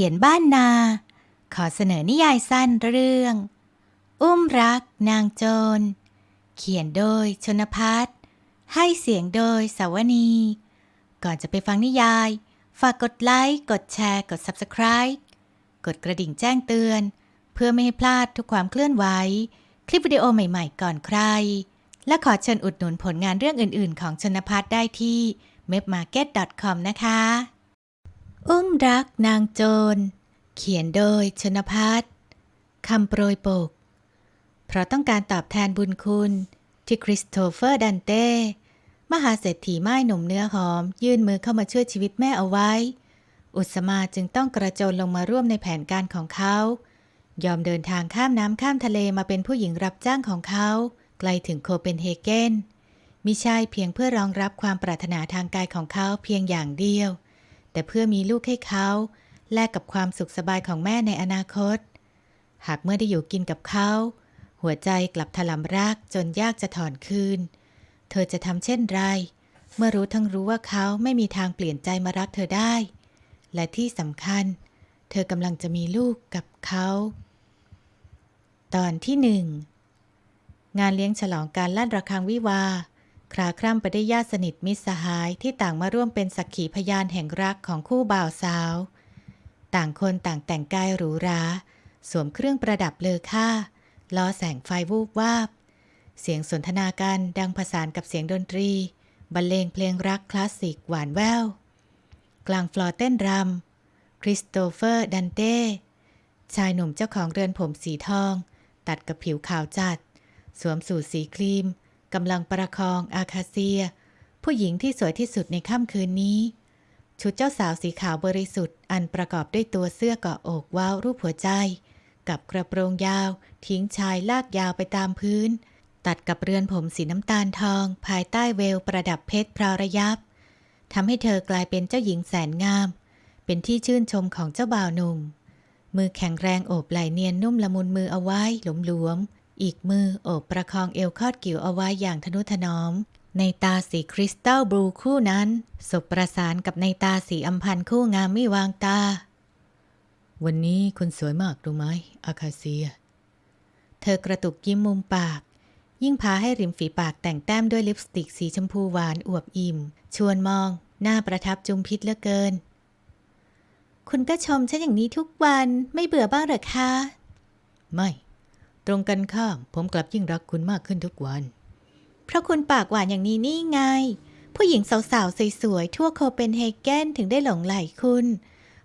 ขียนบ้านนา ขอเสนอนิยายสั้นเรื่อง อุ้มรักนางโจร เขียนโดยชนพัฒน์ให้เสียงโดยสาวนี ก่อนจะไปฟังนิยาย ฝากกดไลค์ กดแชร์ กด Subscribe กดกระดิ่งแจ้งเตือน เพื่อไม่ให้พลาดทุกความเคลื่อนไหว คลิปวิดีโอใหม่ๆ ก่อนใคร และขอเชิญอุดหนุนผลงานเรื่องอื่นๆ ของชนพัฒน์ได้ที่ mepmarket.com นะคะ อุ้มรักนางโจร เขียนโดยชนพัฒน์คำโปรยปก เพราะต้องการตอบแทนบุญคุณ ที่คริสโตเฟอร์ดันเต้ มหาเศรษฐีไม้หนุ่มเนื้อหอม ยื่นมือเข้ามาช่วยชีวิตแม่เอาไว้ อุสมาจึงต้องกระโจนลงมาร่วมในแผนการของเขา ยอมเดินทางข้ามน้ำข้ามทะเลมาเป็นผู้หญิงรับจ้างของเขา ไกลถึงโคเปนเฮเกนมิใช่เพียงเพื่อรองรับความปรารถนาทางกายของเขาเพียงอย่างเดียว แต่เพื่อมีลูกให้เขาแลกกับความสุขสบายของแม่ในอนาคต หากเมื่อได้อยู่กินกับเขา หัวใจกลับถลำรักจนยากจะถอนคืน เธอจะทำเช่นไร เมื่อรู้ทั้งรู้ว่าเขาไม่มีทางเปลี่ยนใจมารักเธอได้ และที่สำคัญ เธอกำลังจะมีลูกกับเขา ตอนที่หนึ่งงานเลี้ยงฉลองการลั่นระฆังวิวา คลาคร่ำไปได้วยญาติสนิทมิตรสหายที่ต่างมาร่วมเป็นสักขีพยานแห่งรักของคู่บ่าวสาว ต่างคนต่างแต่งกายหรูหรา สวมเครื่องประดับเลอค่า ล้อแสงไฟวูบวาบ เสียงสนทนากันดังผสานกับเสียงดนตรี บรรเลงเพลงรักคลาสสิกหวานแวว กลางฟลอร์เต้นรำคริสโตเฟอร์ดันเต้ชายหนุ่มเจ้าของเรือนผมสีทอง ตัดกับผิวขาวจัด สวมสูทสีครีม กำลังประคองอาคาเซีย ผู้หญิงที่สวยที่สุดในค่ำคืนนี้ ชุดเจ้าสาวสีขาวบริสุทธิ์ อันประกอบด้วยตัวเสื้อเกาะอกว้าวรูปหัวใจ กับกระโปรงยาว ทิ้งชายลากยาวไปตามพื้น ตัดกับเรือนผมสีน้ำตาลทอง ภายใต้เวลประดับเพชรพราวระยับทำให้เธอกลายเป็นเจ้าหญิงแสนงาม เป็นที่ชื่นชมของเจ้าบ่าวหนุ่ม มือแข็งแรงโอบไหลเนียนนุ่มละมุนมือเอาไว้หลวมๆ อีกมือโอบประคองเอวคอดกิ่วเอาไว้อย่างทนุถนอม ในตาสีคริสตัลบลูคู่นั้นสบประสานกับในตาสีอัมพันคู่งามไม่วางตา วันนี้คุณสวยมากรู้ไหมอาคาเซีย เธอกระตุกยิ้มมุมปาก ยิ่งพาให้ริมฝีปากแต่งแต้มด้วยลิปสติกสีชมพูหวานอวบอิ่ม ชวนมองหน้าประทับจุมพิษเหลือเกิน คุณก็ชมฉันอย่างนี้ทุกวันไม่เบื่อบ้างหรอคะ ไม่ ตรงกันข้ามผมกลับยิ่งรักคุณมากขึ้นทุกวัน เพราะคุณปากหวานอย่างนี้นี่ไง ผู้หญิงสาวๆสวยๆทั่วโคเปนเฮเกนถึงได้หลงไหลคุณ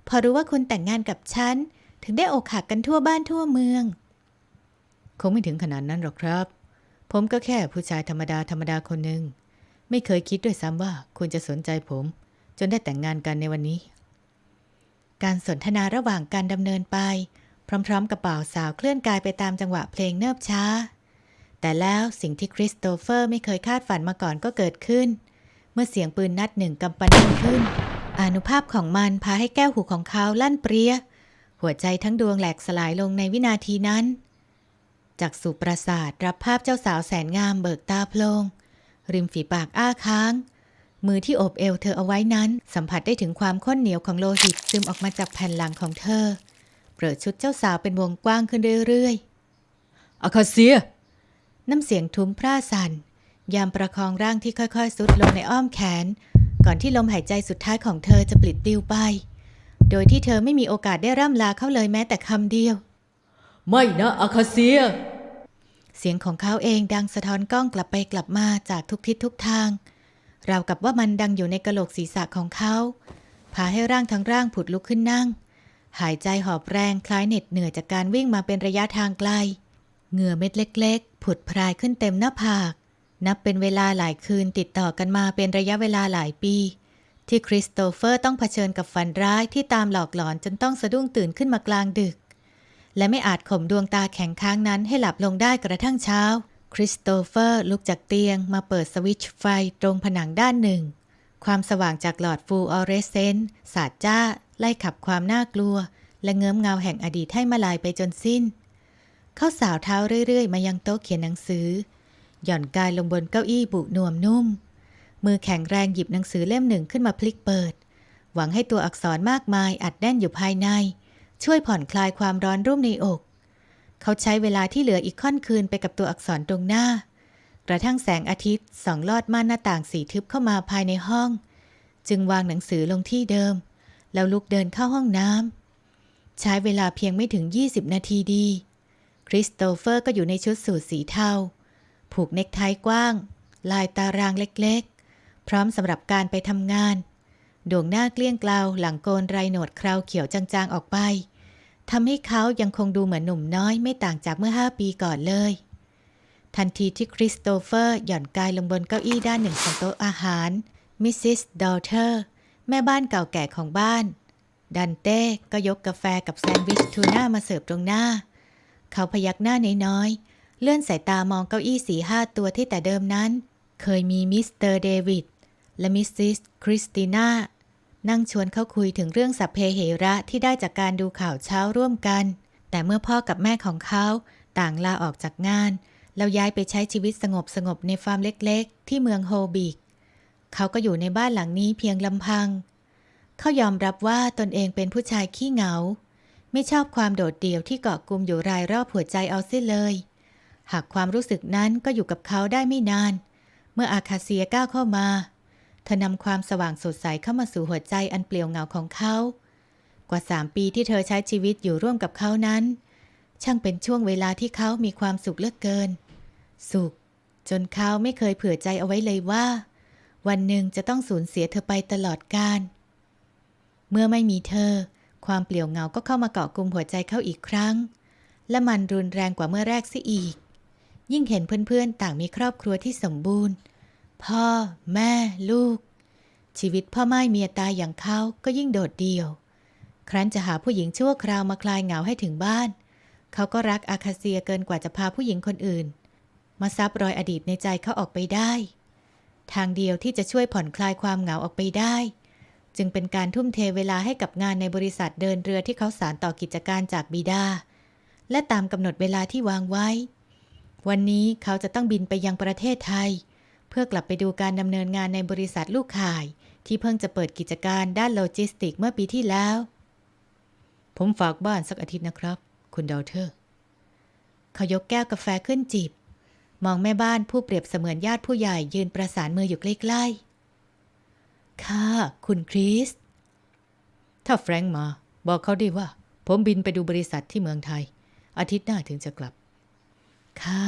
พอรู้ว่าคุณแต่งงานกับฉัน ถึงได้อกหักกันทั่วบ้านทั่วเมือง คงไม่ถึงขนาดนั้นหรอกครับ ผมก็แค่ผู้ชายธรรมดาธรรมดาคนหนึ่งไม่เคยคิดด้วยซ้ำว่าคุณจะสนใจผม จนได้แต่งงานกันในวันนี้ การสนทนาระหว่างการดำเนินไป พร้อมๆ กับบ่าวสาวเคลื่อนกายไปตามจังหวะเพลงเนิบช้า แต่แล้วสิ่งที่คริสโตเฟอร์ไม่เคยคาดฝันมาก่อนก็เกิดขึ้น เมื่อเสียงปืนนัดหนึ่งกำปั้นขึ้น อานุภาพของมันพาให้แก้วหูของเขาลั่นเปรี้ย หัวใจทั้งดวงแหลกสลายลงในวินาทีนั้น จากสุประสาทรับภาพเจ้าสาวแสนงามเบิกตาโพลง ริมฝีปากอ้าค้างมือที่โอบเอวเธอเอาไว้นั้น สัมผัสได้ถึงความข้นเหนียวของโลหิตซึมออกมาจากแผ่นหลังของเธอ เปิดชุดเจ้าสาวเป็นวงกว้างขึ้นเรื่อยๆอาคาเซีย น้ำเสียงทุ้มพร่าสัน่น ยามประคองร่างที่ค่อยๆสุดลงในอ้อมแขน ก่อนที่ลมหายใจสุดท้ายของเธอจะปลิดปลิวไป โดยที่เธอไม่มีโอกาสได้ร่ำลาเขาเลยแม้แต่คำเดียว ไม่นะอาคาเซีย เสียงของเขาเองดังสะท้อนกล้องกลับไปกลับมาจากทุกทิศทุกทางราวกับว่ามันดังอยู่ในกะโหลกศีรษะของเขา พาให้ร่างทั้งร่างผุดลุกขึ้นนั่ง หายใจหอบแรงคล้ายเหน็ดเหนื่อยจากการวิ่งมาเป็นระยะทางไกล เหงื่อเม็ดเล็ก ๆ ผุดพรายขึ้นเต็มหน้าผาก นับเป็นเวลาหลายคืนติดต่อกันมาเป็นระยะเวลาหลายปี ที่คริสโตเฟอร์ต้องเผชิญกับฝันร้ายที่ตามหลอกหลอนจนต้องสะดุ้งตื่นขึ้นมากลางดึก และไม่อาจข่มดวงตาแข็งค้างนั้นให้หลับลงได้กระทั่งเช้า คริสโตเฟอร์ลุกจากเตียงมาเปิดสวิตช์ไฟตรงผนังด้านหนึ่งความสว่างจากหลอดฟูออเรสเซนต์สาดจ้า ไล่ขับความน่ากลัว และเงื้อมเงาแห่งอดีตให้มาลายไปจนสิ้น เขาสาวเท้าเรื่อยๆ มายังโต๊ะเขียนหนังสือ หย่อนกายลงบนเก้าอี้บุนวมนุ่ม มือแข็งแรงหยิบหนังสือเล่มหนึ่งขึ้นมาพลิกเปิด หวังให้ตัวอักษรมากมายอัดแน่นอยู่ภายใน ช่วยผ่อนคลายความร้อนรุ่มในอก เขาใช้เวลาที่เหลืออีกค่อนคืนไปกับตัวอักษรตรงหน้า กระทั่งแสงอาทิตย์ส่องลอดม่านหน้าต่างสีทึบเข้ามาภายในห้อง จึงวางหนังสือลงที่เดิม แล้วลุกเดินเข้าห้องน้ำใช้เวลาเพียงไม่ถึง 20 นาทีดี คริสโตเฟอร์ก็อยู่ในชุดสูทสีเทา ผูกเนคไทกว้าง ลายตารางเล็กๆ พร้อมสำหรับการไปทำงาน ดวงหน้าเกลี้ยงเกลาหลังโกนไรโหนดคราวเขียวจางๆออกไปทำให้เขายังคงดูเหมือนหนุ่มน้อยไม่ต่างจากเมื่อ 5 ปีก่อนเลย ทันทีที่คริสโตเฟอร์หย่อนกายลงบนเก้าอี้ด้านหนึ่งของโต๊ะอาหาร มิสซิสดอเทอร์ แม่บ้านเก่าแก่ของบ้าน ดันเต้ก็ยกกาแฟกับแซนด์วิชทูน่ามาเสิร์ฟตรงหน้า เขาพยักหน้าน้อยๆ เลื่อนสายตามองเก้าอี้สีห้าตัวที่แต่เดิมนั้น เคยมีมิสเตอร์เดวิดและมิสซิสคริสติน่านั่งชวนเขาคุยถึงเรื่องสัพเพเหระที่ได้จากการดูข่าวเช้าร่วมกัน แต่เมื่อพ่อกับแม่ของเขาต่างลาออกจากงาน แล้วย้ายไปใช้ชีวิตสงบสงบๆในฟาร์มเล็กๆ ที่เมืองโฮบิก เขาก็อยู่ในบ้านหลังนี้เพียงลำพัง เขายอมรับว่าตนเองเป็นผู้ชายขี้เหงา ไม่ชอบความโดดเดี่ยวที่เกาะกลุ่มอยู่รายรอบหัวใจเอาเสียเลย หากความรู้สึกนั้นก็อยู่กับเขาได้ไม่นาน เมื่ออาคาเซียก้าวเข้ามาเธอนำความสว่างสดใสเข้ามาสู่หัวใจอันเปลี่ยวเหงาของเขา กว่าสามปีที่เธอใช้ชีวิตอยู่ร่วมกับเขานั้น ช่างเป็นช่วงเวลาที่เขามีความสุขเลือเกิน สุข จนเขาไม่เคยเผื่อใจเอาไว้เลยว่า วันหนึ่งจะต้องสูญเสียเธอไปตลอดกาลเมื่อไม่มีเธอ ความเปลี่ยวเงาก็เข้ามาเกาะกลุ่มหัวใจเขาอีกครั้ง และมันรุนแรงกว่าเมื่อแรกเสิอีก ยิ่งเห็นเพื่อนๆต่างมีครอบครัวที่สมบูรณ์ พ่อ แม่ ลูก ชีวิตพ่อไม้เมียตายอย่างเขาก็ยิ่งโดดเดี่ยว ครั้นจะหาผู้หญิงชั่วคราวมาคลายเหงาให้ถึงบ้าน เขาก็รักอาคาเซียเกินกว่าจะพาผู้หญิงคนอื่น มาซับรอยอดีตในใจเขาออกไปได้ ทางเดียวที่จะช่วยผ่อนคลายความเหงาออกไปได้ จึงเป็นการทุ่มเทเวลาให้กับงานในบริษัทเดินเรือที่เขาสารต่อกิจการจากบิดา และตามกำหนดเวลาที่วางไว้ วันนี้เขาจะต้องบินไปยังประเทศไทย เพื่อกลับไปดูการดำเนินงานในบริษัทลูกข่าย ที่เพิ่งจะเปิดกิจการด้านโลจิสติกเมื่อปีที่แล้ว ผมฝากบ้านสักอาทิตย์นะครับ คุณดาวเทอร์เขายกแก้วกาแฟขึ้นจิบ มองแม่บ้านผู้เปรียบเสมือนญาติผู้ใหญ่ยืนประสานมืออยู่ใกล้ๆ ค่ะ คุณคริส ถ้าแฟรงค์มา บอกเขาดีว่า ผมบินไปดูบริษัทที่เมืองไทย อาทิตย์หน้าถึงจะกลับ ค่ะ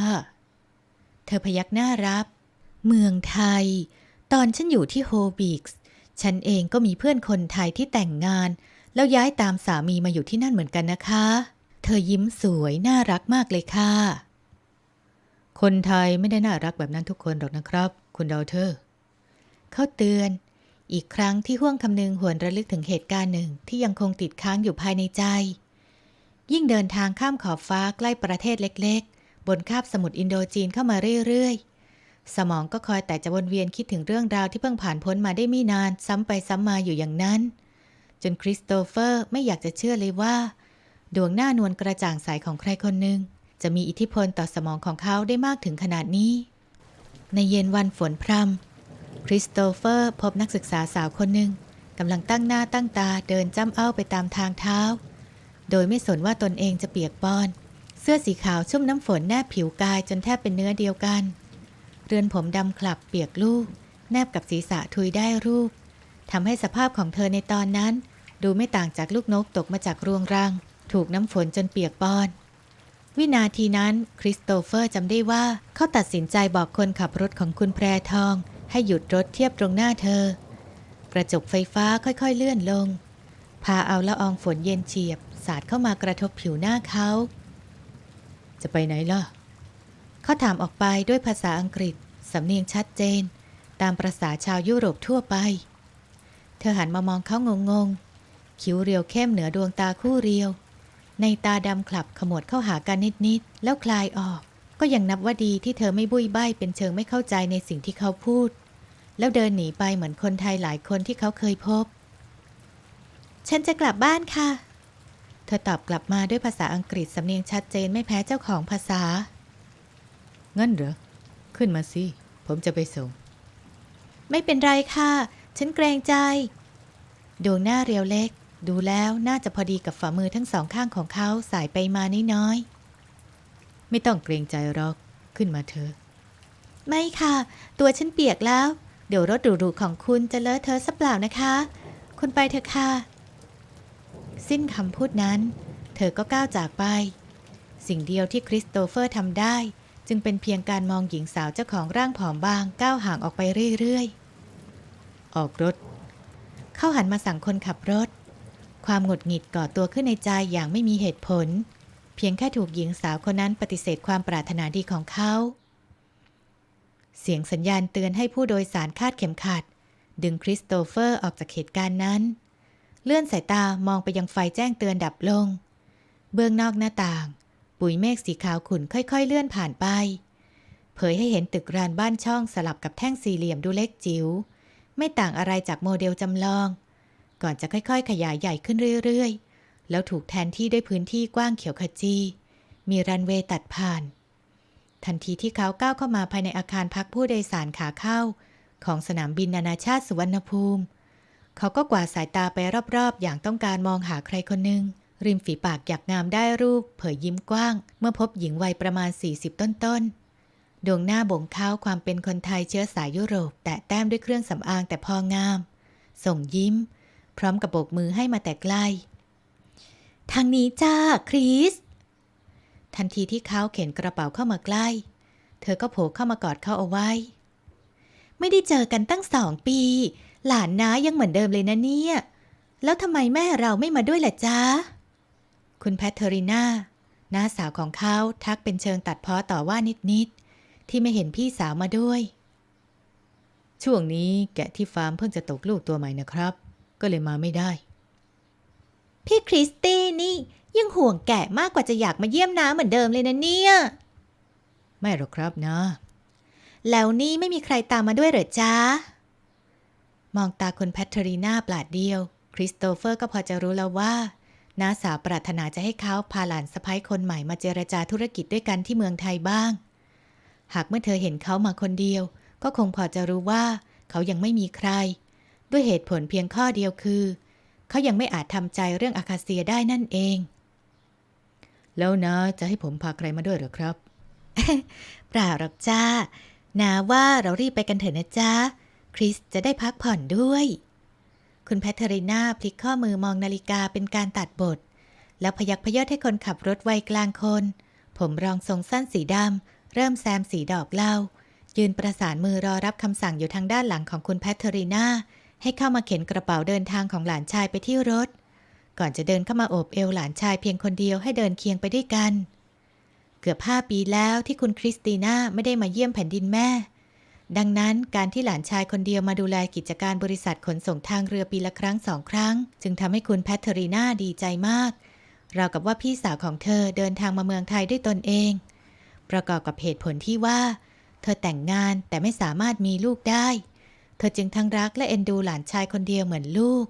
เธอพยักหน้ารับ เมืองไทย ตอนฉันอยู่ที่โฮบิกส์ฉันเองก็มีเพื่อนคนไทยที่แต่งงาน แล้วย้ายตามสามีมาอยู่ที่นั่นเหมือนกันนะคะ เธอยิ้มสวยน่ารักมากเลยค่ะ คนไทยไม่ได้น่ารักแบบนั้นทุกคนหรอกนะครับ คุณดาวเทอร์เขาเตือนอีกครั้งที่ห่วงคำนึงหวนระลึกถึงเหตุการณ์หนึ่งที่ยังคงติดค้างอยู่ภายในใจ ยิ่งเดินทางข้ามขอบฟ้าใกล้ประเทศเล็กๆ บนคาบสมุทรอินโดจีนเข้ามาเรื่อยๆ สมองก็คอยแต่จะวนเวียนคิดถึงเรื่องราวที่เพิ่งผ่านพ้นมาได้ไม่นานซ้ำไปซ้ำมาอยู่อย่างนั้น จนคริสโตเฟอร์ไม่อยากจะเชื่อเลยว่า ดวงหน้านวลกระจ่างใสของใครคนหนึ่ง จะมีอิทธิพลต่อสมองของเขาได้มากถึงขนาดนี้ ในเย็นวันฝนพรำคริสโตเฟอร์พบนักศึกษาสาวคนหนึ่งกำลังตั้งหน้าตั้งตาเดินจ้ำเอ้าไปตามทางเท้า โดยไม่สนว่าตนเองจะเปียกปอน เสื้อสีขาวชุ่มน้ำฝนแนบผิวกายจนแทบเป็นเนื้อเดียวกัน เรือนผมดำคลับเปียกลูก แนบกับศีรษะทุยได้รูปทำให้สภาพของเธอในตอนนั้น ดูไม่ต่างจากลูกนกตกมาจากรวงรัง ถูกน้ำฝนจนเปียกปอน วินาทีนั้นคริสโตเฟอร์จำได้ว่าเขาตัดสินใจบอกคนขับรถของคุณแพรทอง ให้หยุดรถเทียบตรงหน้าเธอ กระจกไฟฟ้าค่อยๆเลื่อนลง พาเอาละอองฝนเย็นเฉียบ สาดเข้ามากระทบผิวหน้าเขา จะไปไหนล่ะ เขาถามออกไปด้วยภาษาอังกฤษ สำเนียงชัดเจน ตามประษาชาวยุโรปทั่วไป เธอหันมามองเขางงๆ คิ้วเรียวเข้มเหนือดวงตาคู่เรียว ในตาดำคลับขมวดเข้าหากันนิดๆแล้วคลายออก ก็ยังนับว่าดีที่เธอไม่บุยใบ้เป็นเชิงไม่เข้าใจในสิ่งที่เขาพูด แล้วเดินหนีไปเหมือนคนไทยหลายคนที่เขาเคยพบ ฉันจะกลับบ้านค่ะ เธอตอบกลับมาด้วยภาษาอังกฤษสำเนียงชัดเจนไม่แพ้เจ้าของภาษา งั้นเหรอ ขึ้นมาสิ ผมจะไปส่ง ไม่เป็นไรค่ะ ฉันเกรงใจ ดวงหน้าเรียวเล็ก ดูแล้วน่าจะพอดีกับฝ่ามือทั้งสองข้างของเขาสายไปมาน้อยๆ ไม่ต้องเกรงใจหรอกขึ้นมาเถอะ ไม่ค่ะ ตัวฉันเปียกแล้ว เดี๋ยวรถหรูๆของคุณจะเลอะเทอะสัเปล่านะคะ คุณไปเถอะค่ะ สิ้นคำพูดนั้น เธอก็ก้าวจากไป สิ่งเดียวที่คริสโตเฟอร์ทำได้ จึงเป็นเพียงการมองหญิงสาวเจ้าของร่างผอมบางก้าวห่างออกไปเรื่อยๆ ออกรถ เข้าหันมาสั่งคนขับรถ ความหงุดหงิดก่อตัวขึ้นในใจอย่างไม่มีเหตุผล เพียงแค่ถูกหญิงสาวคนนั้นปฏิเสธความปรารถนาดีของเขา เสียงสัญญาณเตือนให้ผู้โดยสารคาดเข็มขัด ดึงคริสโตเฟอร์ออกจากเหตุการณ์นั้น เลื่อนสายตามองไปยังไฟแจ้งเตือนดับลง เบื้องนอกหน้าต่าง ปุ๋ยเมฆสีขาวขุ่นค่อย ๆ เลื่อนผ่านไป เผยให้เห็นตึกรานบ้านช่องสลับกับแท่งสี่เหลี่ยมดูเล็กจิ๋วไม่ต่างอะไรจากโมเดลจำลอง ก่อนจะค่อยๆ ขยายใหญ่ขึ้นเรื่อยๆ แล้วถูกแทนที่ด้วยพื้นที่กว้างเขียวขจีมีรันเวย์ตัดผ่าน ทันทีที่เขาก้าวเข้ามาภายในอาคารพักผู้โดยสารขาเข้า ของสนามบินนานาชาติสุวรรณภูมิ เขาก็กวาดสายตาไปรอบๆ อย่างต้องการมองหาใครคนหนึ่งริมฝีปากอยากงามได้รูป เผยยิ้มกว้าง เมื่อพบหญิงวัยประมาณ 40 ต้นๆ ดวงหน้าบ่งเท้าความเป็นคนไทยเชื้อสายยุโรป แตะแต้มด้วยเครื่องสำอางแต่พองาม ส่งยิ้ม พร้อมกับโบกมือให้มาแต่ใกล้ ทางนี้จ้าคริส ทันทีที่เขาเข็นกระเป๋าเข้ามาใกล้ เธอก็โผล่เข้ามากอดเขาเอาไว้ ไม่ได้เจอกันตั้งสองปี หลานน้ายังเหมือนเดิมเลยนะเนี่ย แล้วทำไมแม่เราไม่มาด้วยล่ะจ๊ะคุณแพทเทอริน่าน้าสาวของเขาทักเป็นเชิงตัดเพ้อต่อว่านิดๆ ที่ไม่เห็นพี่สาวมาด้วย ช่วงนี้แกะที่ฟาร์มเพิ่งจะตกลูกตัวใหม่นะครับ ก็เลยมาไม่ได้ พี่คริสตี้นี่ยังห่วงแกะมากกว่าจะอยากมาเยี่ยมน้าเหมือนเดิมเลยนะเนี่ย ไม่หรอกครับนะ แล้วนี่ไม่มีใครตามมาด้วยเหรอจ๊ะ มองตาคุณแพทเทอรีนาปลาดเดียว คริสโตเฟอร์ก็พอจะรู้แล้วว่าน้าสาวปรารถนาจะให้เขาพาหลานสะพ้ยคนใหม่มาเจรจาธุรกิจด้วยกันที่เมืองไทยบ้าง หากเมื่อเธอเห็นเขามาคนเดียว ก็คงพอจะรู้ว่าเขายังไม่มีใคร ด้วยเหตุผลเพียงข้อเดียวคือ เขายังไม่อาจทำใจเรื่องอาคาเซียได้นั่นเอง แล้วนะจะให้ผมพาใครมาด้วยหรือครับ เปล่าหรอกจ้านาว่าเรารีบไปกันเถอะนะจ๊ะคริสจะได้พักผ่อนด้วย คุณแพทเทอรีนาพลิกข้อมือมองนาฬิกาเป็นการตัดบท แล้วพยักพยอดให้คนขับรถวัยกลางคน ผมรองทรงสั้นสีดำเริ่มแซมสีดอกเล้ายืนประสานมือรอรับคำสั่งอยู่ทางด้านหลังของคุณแพทเทอรีนา ให้เข้ามาเข็นกระเป๋าเดินทางของหลานชายไปที่รถ ก่อนจะเดินเข้ามาโอบเอวหลานชายเพียงคนเดียวให้เดินเคียงไปด้วยกัน เกือบห้าปีแล้วที่คุณคริสติน่าไม่ได้มาเยี่ยมแผ่นดินแม่ ดังนั้นการที่หลานชายคนเดียวมาดูแลกิจการบริษัทขนส่งทางเรือปีละครั้งสองครั้ง จึงทำให้คุณแพทเทอรีนาดีใจมากราวกับว่าพี่สาวของเธอเดินทางมาเมืองไทยด้วยตนเอง ประกอบกับเหตุผลที่ว่า เธอแต่งงานแต่ไม่สามารถมีลูกได้ เธอจึงทั้งรักและเอ็นดูหลานชายคนเดียวเหมือนลูก